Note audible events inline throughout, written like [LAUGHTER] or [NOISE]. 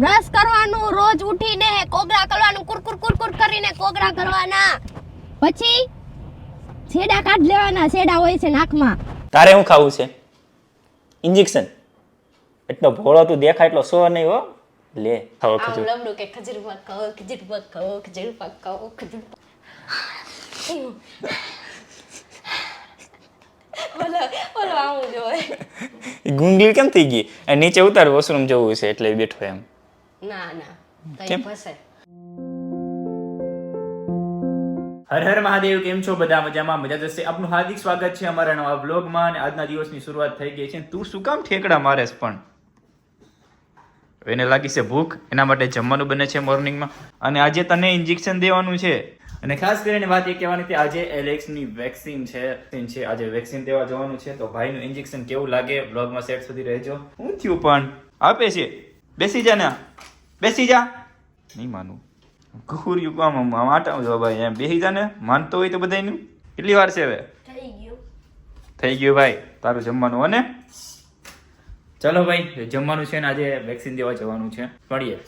Brush કરવાનું રોજ ઉઠીને કોગરા કરવાનું કુરકુર કુરકુર કરીને કોગળા કરવાના. પછી છેડા કાઢ લેવાના છેડા હોય છે નાકમાં. તારે શું ખાવું છે? ઇન્જેક્શન એટલો ભોળો તું દેખાય એટલો સો નહીં હો. લે ખાવ ખજૂર. લમડું કે ખજૂર પાક ખાવ ખજૂર પાક ખાવ ખજૂર પાક ખાવ ખજૂર પાક ઓલો ઓલો આવું જોવે ગુંગલી કેમ થઈ ગઈ? અને નીચે ઉતાર વોશરૂમ જવું છે એટલે બેઠો એમ. ના ના. તઈ ફસે. હર હર મહાદેવ કેમ છો? બધા મજામાં? મજા જશે આપનું હાર્દિક સ્વાગત છે અમારા નવા બ્લોગમાં અને આજના દિવસની શરૂઆત થઈ ગઈ છે. તું શું કામ ઠેકડા મારેસ પણ? એને લાગી છે ભૂખ. એના માટે જમવાનું બને છે મોર્નિંગમાં અને આજે તને ઇન્જેક્શન દેવાનું છે. અને ખાસ કરીને વાત એ કહેવાની કે આજે એલેક્સની વેક્સિન છે. છે. આજે વેક્સિન દેવા જવાનું છે. તો ભાઈનું ઇન્જેક્શન કેવું લાગે? બ્લોગમાં સેટ સુધી રહેજો. હું થયું પણ? આપે છે. બેસી જા ને બેસી જા. નહીં માનું. ઘુર્યું કામ આટા જો ભાઈ એમ બેસી જા ને. માનતો હોય તો બધાયનું. કેટલી વાર છે હવે? થઈ ગયું. થઈ ગયું ભાઈ. તારું જમવાનું અને? ચલો ભાઈ જમવાનું છે ને આજે વેક્સિન દેવા જવાનું છે. મળીએ.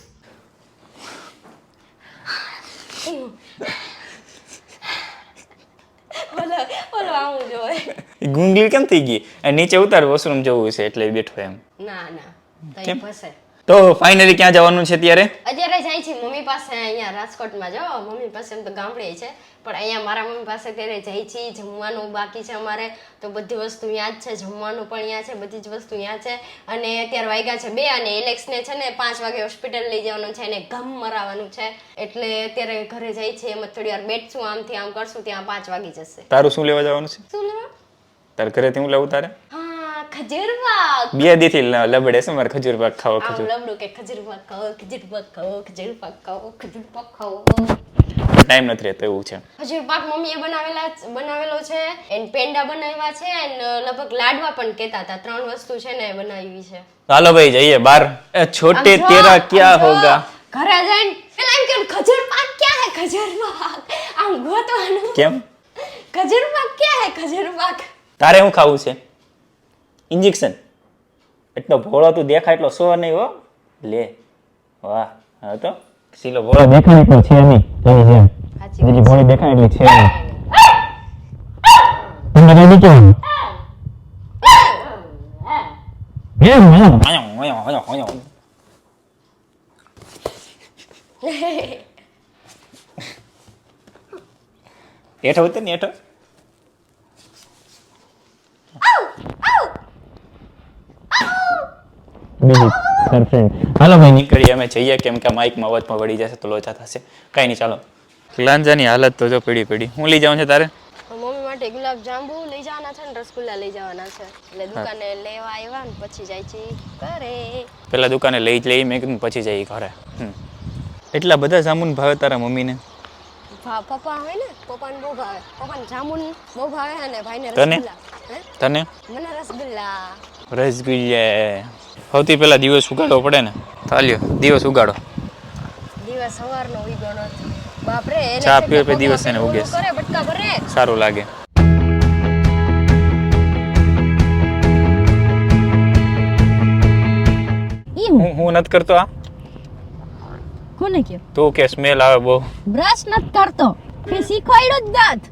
ગુંગલી કેમ થઈ ગઈ? નીચે ઉતાર વોશરૂમ જવું છે એટલે બેઠો એમ. ના ના. કેમ? ફસે. તો ફાઇનલી ક્યાં જવાનું છે ત્યારે? અત્યારે જાય છે મમ્મી પાસે અહીંયા રાજકોટમાં. જો મમ્મી પાસે એમ તો ગામડે છે. પણ અહીંયા મારા મમ્મી પાસે ત્યારે જાય છે જમવાનું બાકી છે અમારે. તો બધી વસ્તુ અહીંયા જ છે જમવાનું પણ અહીંયા છે બધી જ વસ્તુ અહીંયા છે. અને અત્યારે વાગ્યા છે બે અને એલેક્સને છે ને પાંચ વાગે હોસ્પિટલ લઈ જવાનું છે અને ગમ મરાવાનું છે. એટલે અત્યારે ઘરે જાય છે એમ થોડી વાર બેઠશું આમથી આમ કરશું ત્યાં પાંચ વાગી જશે. તારું શું લેવા જવાનું છે? શું લેવા? તારે ઘરેથી હું લેવું તારે? હા ખજૂર પાક બે દીથી લ- લબડે છે મારે ખજૂર પાક ખાવો આમ ખજૂર. લમડું કે ખજૂર પાક ખાઓ ખજૂર પાક ખાઓ ખજૂર પાક ખજૂર ટાઈમ નથી રહેતો એવું છે. ખજૂર પાક મમ્મીએ બનાવેલા બનાવેલો છે એન્ડ પેંડા બનાવ્યા છે એન્ડ લગભગ લાડવા પણ કહેતા હતા. ત્રણ વસ્તુ છે ને બનાવી છે. ચાલો ભાઈ જઈએ બાર એ છોટે તેરા ક્યા ક્યાં હોગા? ઘરે જઈને પેલા એમ કેમ ખજૂર પાક ક્યાં હે ખજૂર પાક આમ ગોતવાનું. કેમ? ખજૂર પાક ક્યાં હે ખજૂર પાક તારે હું ખાવું છે? ઇન્જેક્શન. એટલો ભોળો તું દેખાય એટલો સો નહીં હો. લે. વાહ હા તો સીલો ભોળો દેખાય. એટલો છે નહીં. તેની જેમ જેટલી ભોળી દેખાય એટલી છે નહીં. તમને કઈ નીકળ્યું. હેઠો ઉતર ને હેઠો બીજી સરફ્રેન્ડ હાલો ભાઈ નીકળીએ અમે જઈએ. કેમ કે માઇકમાં અવાજમાં વળી જશે તો લોચા થશે. કાંઈ નહીં ચાલો. લાંજાની હાલત તો જો પીડી પીડી. હું લઈ જાઉં છે તારે? મમ્મી માટે ગુલાબ જાંબુ લઈ જવાના છે ને રસગુલ્લા લઈ જવાના છે. એટલે દુકાને લેવા આવ્યા ને પછી જાય છે ઘરે. પેલા દુકાને લઈ જ લઈ મેં કીધું પછી જાય ઘરે. એટલા બધા જામુન ભાવે તારા મમ્મીને? પપ્પા હોય ને પપ્પાને બહુ ભાવે. પપ્પાને જામુન બહુ ભાવે અને ભાઈને? રસગુલ્લા. તને? મને રસગુલ્લા. રસગુલ્લે. સૌથી પહેલા દિવસ ઉગાડવો પડે ને? ચાલ્યો દિવસ ઉગાડો. દિવસ સવારનો ઉગ્યો નથી. બાપરે એને ચા પીવે પે દિવસ એને ઉગે સારું લાગે. હું હું નથી કરતો આ? કોને કયો? તું કે સ્મેલ આવે બહુ. બ્રશ નત કરતો. કે શીખવાડ્યો જ દાંત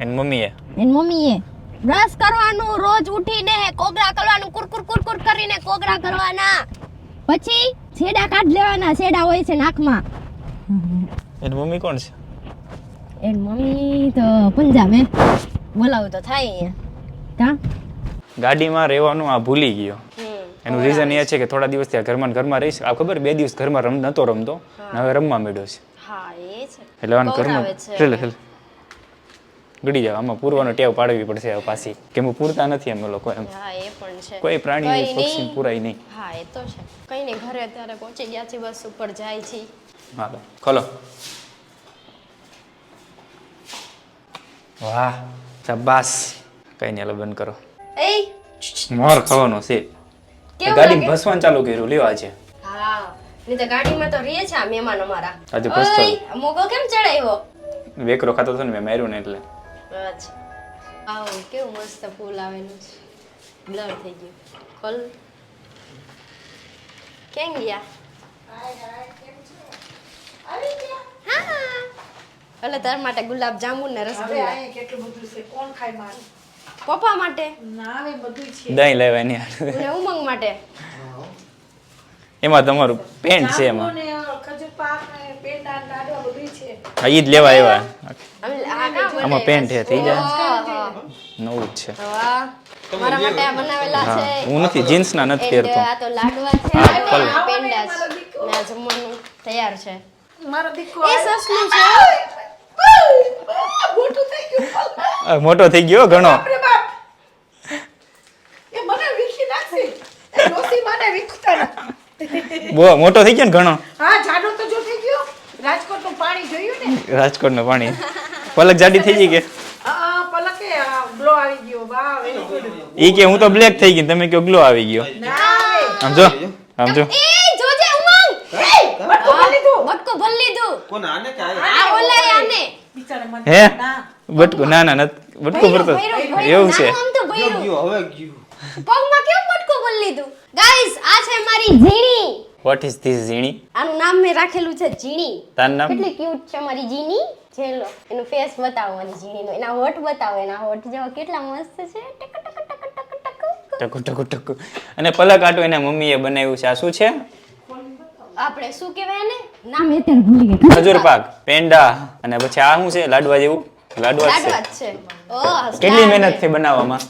એ મમ્મીએ. એની મમ્મીએ. બ્રશ કરવાનું રોજ ઉઠીને કોગળા કરવાનું કુરકુર કુરકુર કરીને કોગળા કરવાના. પછી છેડા કાઢ લેવાના છેડા હોય છે નાકમાં. એની મમ્મી કોણ છે? એની મમ્મી તો પંજાબે. બોલાવું તો થાય અહીંયા. કા? ગાડીમાં રહેવાનું આ ભૂલી ગયો. એનું રીઝન એ છે કે થોડા દિવસ આ ઘરમાં ને ઘરમાં રહીશ. આ ખબર? બે દિવસ ઘરમાં રમ નતો રમતો. હવે રમવા મળ્યો છે. હા એ છે. એટલે ઘરમાં એટલે એટલે ગળી જાય આમાં પૂરવાનો ટેવ પાડવી પડશે હવે પાછી. કેમ પૂરતા નથી અમે લોકો એમ. હા એ પણ છે. કોઈ પ્રાણી પક્ષી પૂરાય નહીં. હા એ તો છે. કઈ નહીં ઘરે અત્યારે પહોંચી ગયા છે બસ ઉપર જાય છે હા ખોલો. વાહ શાબાશ. કઈ નહીં લગ્ન બંધ કરો. એ મોર ખાવાનો છે. કે ગાડી ભસવાન ચાલુ કર્યું. લેવા આજે. હા ની તો ગાડીમાં તો રહે છે આ મહેમાન અમારા. આજે ભસતો. મોગો કેમ ચડાયો વેકરો ખાતો હતો ને મેં માર્યું ને એટલે. અચ્છા આવો કેવું મસ્ત ફૂલ આવેલું છે. બ્લર થઈ ગયું. ખોલ. કેમ ગયા? એટલે તાર માટે ગુલાબ જાંબુ ને રસગુલ્લા કેટલું બધું છે? કોણ ખાય મારું? પપ્પા માટે? ના હવે બધું છે. દહીં લેવાની. ઉમંગ માટે? એમાં તમારું પેન્ટ છે એમાં. ખજૂર પાક પેન્ટ આ બધું છે. હા ઈ જ લેવા આવ્યા? આમાં પેન્ટ છે થઈ જાય. નવું જ છે. મારા માટે આ બનાવેલા છે. હું નથી જીન્સના નથી પહેરતો. આ તો લાડવા છે. આ પેંડા છે. ને જમવાનું તૈયાર છે. મારો દીકરો એ સસલું છે. મોટું થઈ ગયું. મોટો થઈ ગયો ઘણો. બાપરે એ મને વીખી નાખશે. એ મને વીખતા નથી. બહુ મોટો થઈ ગયો ને ઘણો? હા જાડો તો જો થઈ ગયો. રાજકોટનું પાણી જોયું ને? રાજકોટનું પાણી. પલક જાડી થઈ ગઈ કે? આ પલકે ગ્લો આવી ગયો વાહ વેરી ગુડ ઈ કે હું તો બ્લેક થઈ ગઈ તમે કયો ગ્લો આવી ગયો. ના સમજો આમ જો આમ જો. એ જોજે ઉમંગ. બટકું ભરી લીધું બટકો ભરી લીધું. કોણ આને કે આ આ આને. બિચારા મને હે? ના. બટકું ના ના બટકું ભરતો. એવું છે. આમ તો ભર્યું. હવે ગયું. પગમાં કેમ બટકો ભરી લીધું? ગાઈસ આ છે મારી ઝીણી. વોટ ઇઝ ધીસ ઝીણી? આનું નામ મેં રાખેલું છે ઝીણી. તારું નામ? કેટલી ક્યુટ છે મારી ઝીણી. જેલો એનું ફેસ બતાવો મને ઝીણીનો એના હોઠ બતાવો એના હોઠ જેવા કેટલા મસ્ત છે. ટક ટક ટક ટક ટક ટકુ. ટકુ ટકુ અને પલક આટો એના મમ્મીએ બનાવ્યું છે. આ શું છે? આપણે શું કહેવાય ને નામ અત્યારે ભૂલી ગઈ. ખજૂર પાક પેંડા અને પછી આ શું છે? લાડવા જેવું? લાડવા છે. કેટલી મહેનત થઈ બનાવવામાં?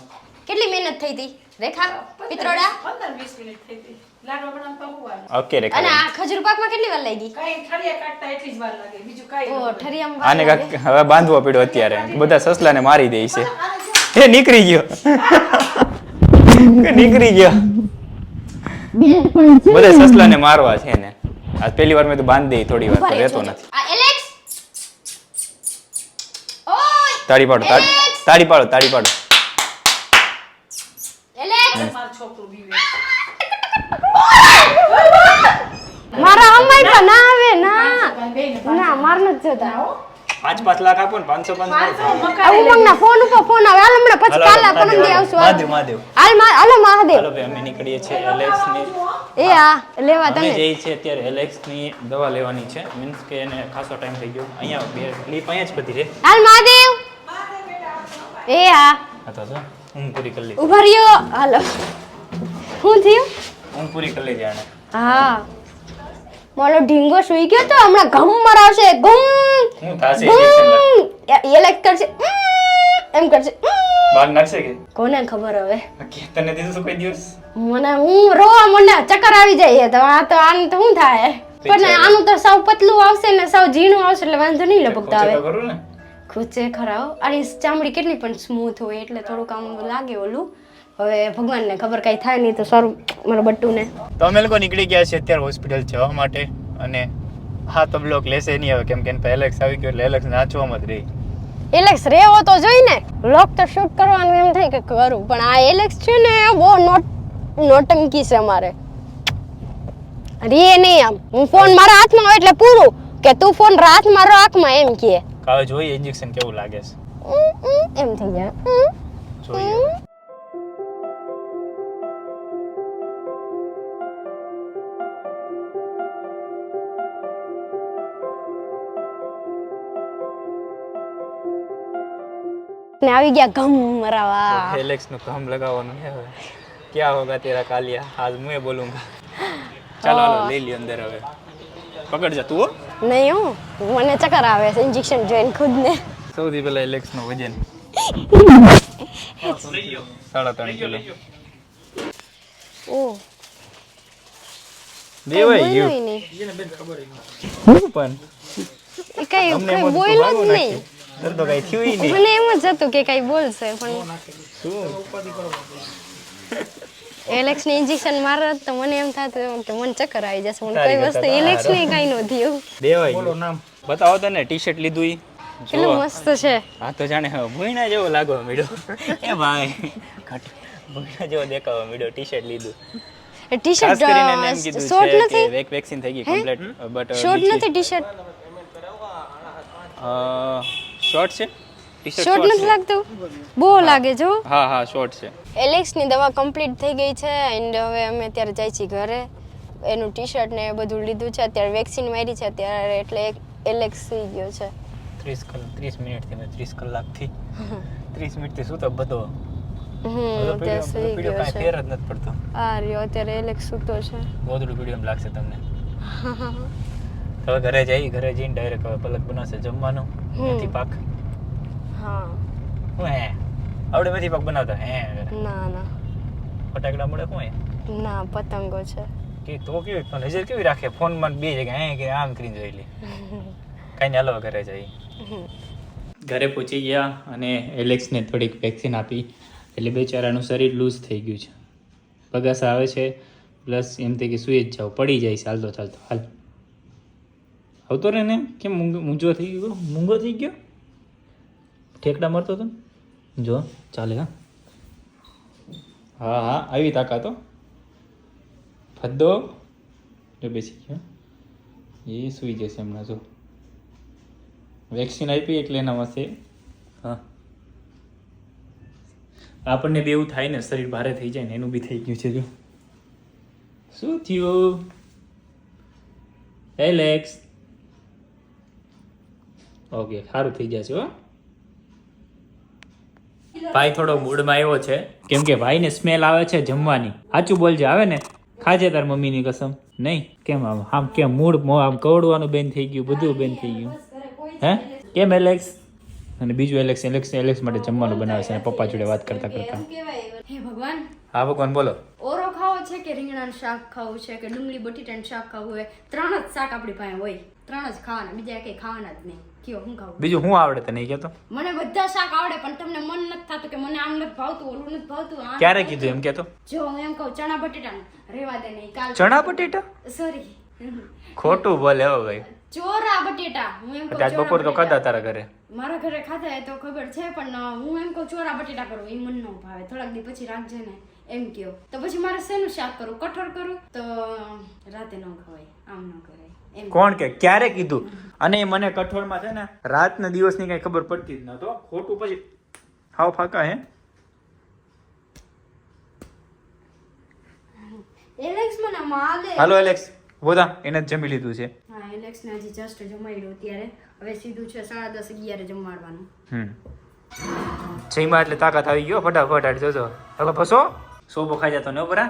કેટલી મહેનત થઈ હતી? રેખા પિત્રોડા 15 20 મિનિટ થઈ ગઈ. લાડવા બનાવતા હું ઓકે રેખા અને આ ખજૂર પાકમાં કેટલી વાર લાગી? કઈ ઠરિયા કાટતા એટલી જ વાર લાગે બીજું કઈ ઓ ઠરિયામાં આને કાક હવે બાંધવો પડ્યો અત્યારે. બધા સસલાને મારી દે છે. એ નીકળી ગયો. નીકળી ગયો. બધા સસલાને મારવા છે ને આ પહેલી વાર મેં તો બાંધી દઈ થોડી વાર તો રહેતો નથી. આ એલેક્સ ઓય! તાળી પાડો તાળી તાળી પાડો તાળી પાડો. મારું છોકરું બીવે. મારા અમાય પણ ના આવે ના. ના માર નથી જોતા. પાંચ પાંચ લાખ આપો ને પાંચસો પાંચસો આ ઉમંગના ફોન ઉપર ફોન આવે. હાલ હમણાં પછી કાલે પરમ દી આવશું. મહાદેવ મહાદેવ. હાલ હાલો મહાદેવ. હાલો ભાઈ અમે નીકળીએ છીએ એલેક્સની એ આ લેવા તમે. જઈએ છીએ અત્યારે એલેક્સની દવા લેવાની છે. મીન્સ કે એને ખાસો ટાઈમ થઈ ગયો. અહીંયા બે ક્લિપ અહીંયા જ બધી રે હાલ મહાદેવ. એ હા અથવા તો ઊંઘ પૂરી કરી લીધી. ઊભા રહ્યો. હાલો. શું થયું? ઊંઘ પૂરી કરી લીધી હા. મોલો ઢીંગો સુઈ ગયો તો હમણાં ઘમ મરાવશે. ઘમ હું થાશે એ લાઈક કરશે. એમ કરશે. બાર નાખશે કે? કોને ખબર હવે? કે તને દીધું શું કોઈ દિવસ? મને હું રોવા મને ચક્કર આવી જાય તો. આ તો આનું તો શું થાય? પણ આનું તો સાવ પતલું આવશે ને સાવ ઝીણું આવશે એટલે વાંધો નહીં લપકતા આવે. ખરું ને. ખૂચે ખરાવ અરે આની ચામડી કેટલી પણ સ્મૂથ હોય એટલે થોડુંક આમ લાગે ઓલું. હવે ભગવાનને ખબર કાંઈ થાય નહીં તો સારું. મારા બટ્ટુને તો અમે લોકો નીકળી ગયા છે અત્યારે હોસ્પિટલ જવા માટે અને હા તો બ્લોક લેશે નહીં હવે કેમ કે એલેક્સ આવી ગયો એટલે એલેક્સ નાચવામાં જ રહી. એલેક્સ રેવો તો જોઈ ને. બ્લોક તો શૂટ કરવાનું એમ થાય કે કરું પણ આ એલેક્સ છે ને બહુ નોટ નોટંકી છે અમારે. રે નહીં આમ. હું ફોન મારા હાથમાં હોય એટલે પૂરું. કે તું ફોન રાત મારો આંખમાં એમ કે હવે જોઈએ ઇન્જેક્શન કેવું લાગે છે? એમ થઈ જાય. જોઈએ. ને આવી ગયા ઘમ મરાવા. એલેક્સનું ઘમ લગાવવાનું હે હવે. ક્યાં હોગા તેરા કાલિયા? આજ હું બોલુંગા. ચાલો લે લી અંદર હવે. પકડ જા તું નહીં હું. મને ચક્કર આવે છે ઇન્જેક્શન જોઈને ખુદ ને સૌથી પહેલા એલેક્સનું વજન. સાડા ત્રણ કિલો. ઓ. હું પણ? કઈ કઈ બોલ્યો જ નહીં. તો કઈ થયું નહીં. મને એમ જ હતું કે કઈ બોલશે પણ શું? એલેક્સ ને ઇન્જેક્શન મારત તો મને એમ થાતું કે મને ચક્કર આવી જશે. મને કોઈ વસ્તુ એલેક્સ ને કઈ ન થયું. દેવાય બોલો નામ. બતાવો તને ટી શર્ટ લીધું ઈ? કેટલું મસ્ત છે. આ તો જાણે ભૂઈના જેવો લાગો મીડો એ ભાઈ ઘટ ભૂઈના જેવો દેખાવો મીડો ટી શર્ટ લીધું. એ ટી ખાસ કરીને એને એમ શર્ટ નથી? વેક વેક્સિન થઈ ગઈ કમ્પ્લીટ બટ શોર્ટ નથી ટી શર્ટ શોર્ટ છે? શર્ટ નથી લાગતું? બહુ લાગે જો. હા હા શોર્ટ છે. એલેક્સની દવા કમ્પ્લીટ થઈ ગઈ છે એન્ડ હવે અમે અત્યારે જાય છીએ ઘરે. એનું ટી શર્ટ ને એ બધું લીધું છે. અત્યારે વેક્સિન મારી છે અત્યારે એટલે એલેક્સ થઈ ગયો છે. ત્રીસ કલાક ત્રીસ મિનિટથી મેં ત્રીસ કલાકથી. ત્રીસ મિનિટથી થી તો બધો. હમ અત્યારે સુઈ ગયો છે. ફેર જ નથી પડતો. આ રહ્યો અત્યારે એલેક્સ સૂતો છે. ગોદડું પીડ્યું એમ લાગશે તમને. [LAUGHS] હવે ઘરે જઈ ઘરે જઈને ડાયરેક્ટ હવે પલક બનાવશે જમવાનું. મેથી પાક. હા. હું હે? આવડે બધી પાક બનાવતા? હે? ના ના. ફટાકડા મળે શું ના પતંગો છે. કે તો કેવી પણ નજર કેવી રાખે? ફોનમાં બે જગ્યા હે? કે આમ કરીને જોઈ લે. કાંઈ હાલો ઘરે જઈ ઘરે પહોંચી ગયા અને એલેક્સને થોડીક વેક્સિન આપી. એટલે બેચારાનું શરીર લૂઝ થઈ ગયું છે. પગાસ આવે છે પ્લસ એમ થાય કે સુઈ જ જાવ. પડી જાય ચાલતો ચાલતો હાલ. આવતો રહે ને? કેમ મૂંગો મૂંઝો થઈ ગયો? મૂંગો થઈ ગયો? ઠેકડા મારતો હતો ને? જો, ચાલે હા. હા હા, આવી તાકાતો ફદ્દો. જો બેસી ગયો એ સૂઈ જશે હમણાં, જો. વેક્સિન આપી એટલે એના પાસે. હા. આપણને બી એવું થાય ને, શરીર ભારે થઈ જાય ને, એનું બી થઈ ગયું છે, જો. શું થયું? એલેક્સ ઓકે સારું થઈ જશે, હો. ભાઈ થોડો મૂડમાં આવ્યો છે. કેમ કે ભાઈને સ્મેલ આવે છે જમવાની. સાચું બોલજે આવે ને? ખાજે તાર મમ્મીની કસમ. નહીં? કેમ આમ? આમ કેમ મૂડ આમ કવડવાનું બેન થઈ ગયું બધું બેન થઈ ગયું. હે? કેમ એલેક્સ અને બીજું એલેક્સ એલેક્સ એલેક્સ માટે જમવાનું બનાવે છે અને પપ્પા જોડે વાત કરતા કરતા. હે ભગવાન. હા ભગવાન બોલો. ઓરો ખાવો છે કે રીંગણાનું શાક ખાવું છે કે ડુંગળી બટેટાનું શાક ખાવું હોય? ત્રણ જ શાક આપણી પાસે હોય. ત્રણ જ ખાવાના બીજા કઈ ખાવાના જ નહીં. કયો હું ખાવું બીજું શું આવડે તને કહેતો? મને બધા શાક આવડે પણ તમને મન નથી થતું કે મને આમ નથી ભાવતું ઓલું નથી ભાવતું ક્યારે કીધું એમ કહેતો? જો હું એમ કહું ચણા બટેટા રેવા દે નહીં કાલ ચણા બટેટા? સોરી. ખોટું બોલે હો ભાઈ. ચોરા બટેટા હું એમ કહું આજ બપોર તો ખાધા તારા ઘરે? મારા ઘરે ખાધા એ તો ખબર છે પણ હું એમ કહું ચોરા બટેટા કરું એ મન ન ભાવે. થોડાક દી પછી રાખજે ને એમ કયો. તો પછી મારે શેનું શાક કરું? કઠોળ કરું? તો રાતે ન ખવાય આમ ન કરાય એમ. કોણ કે? ક્યારે કીધું? અને એ મને કઠોળમાં છે ને રાત ને દિવસની કઈ ખબર પડતી જ નતો ખોટું પછી હાવ ફાકા હે. એલેક્સ મને માગે. હાલો એલેક્સ બોધા એને જમી લીધું છે. હા એલેક્સ ને હજી જસ્ટ જમાડ્યું ત્યારે હવે સીધું છે સાડા દસ અગિયારે જમાડવાનું હમ. જઈમાં એટલે તાકાત આવી ગયો. ફટાફટ જોજો. હવે ફસો. સોબો ખાઈ જતો ને બરા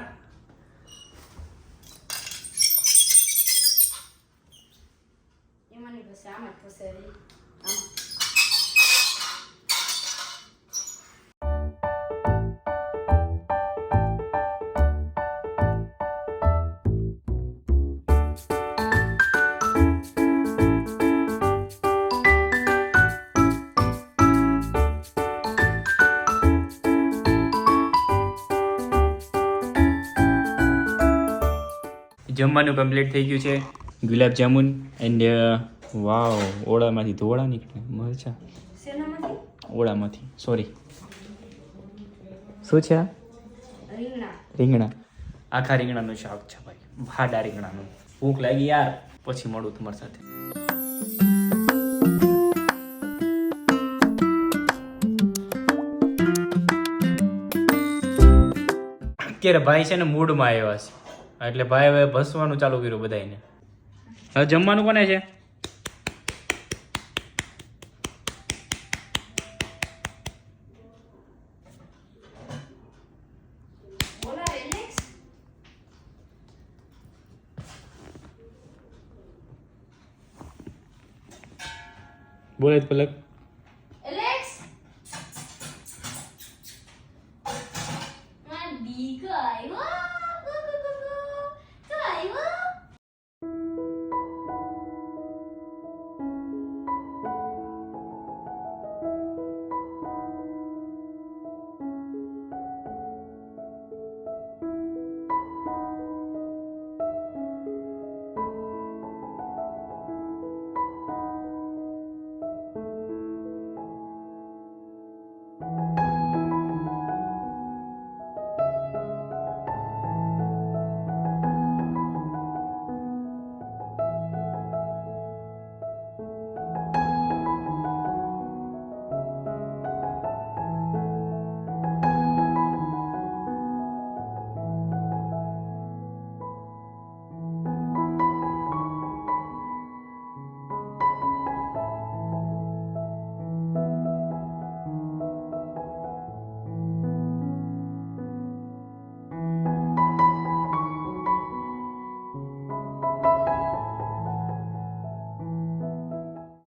જમવાનું કમ્પ્લીટ થઈ ગયું છે. ગુલાબ જામુન એન્ડ વાવ ઓળામાંથી ધોળા નીકળે. મરચા. ઓળામાંથી. સોરી શું છે રીંગણા. આખા રીંગણાનું શાક છે ભાઈ. ભાડા રીંગણાનું. ભૂખ લાગી યાર. પછી મળું તમારી સાથે. અત્યારે ભાઈ છે ને મૂડમાં આવ્યા છે. એટલે ભાઈ હવે ભસવાનું ચાલુ કર્યું બધાને હવે જમવાનું કોને છે? બોલા પલક.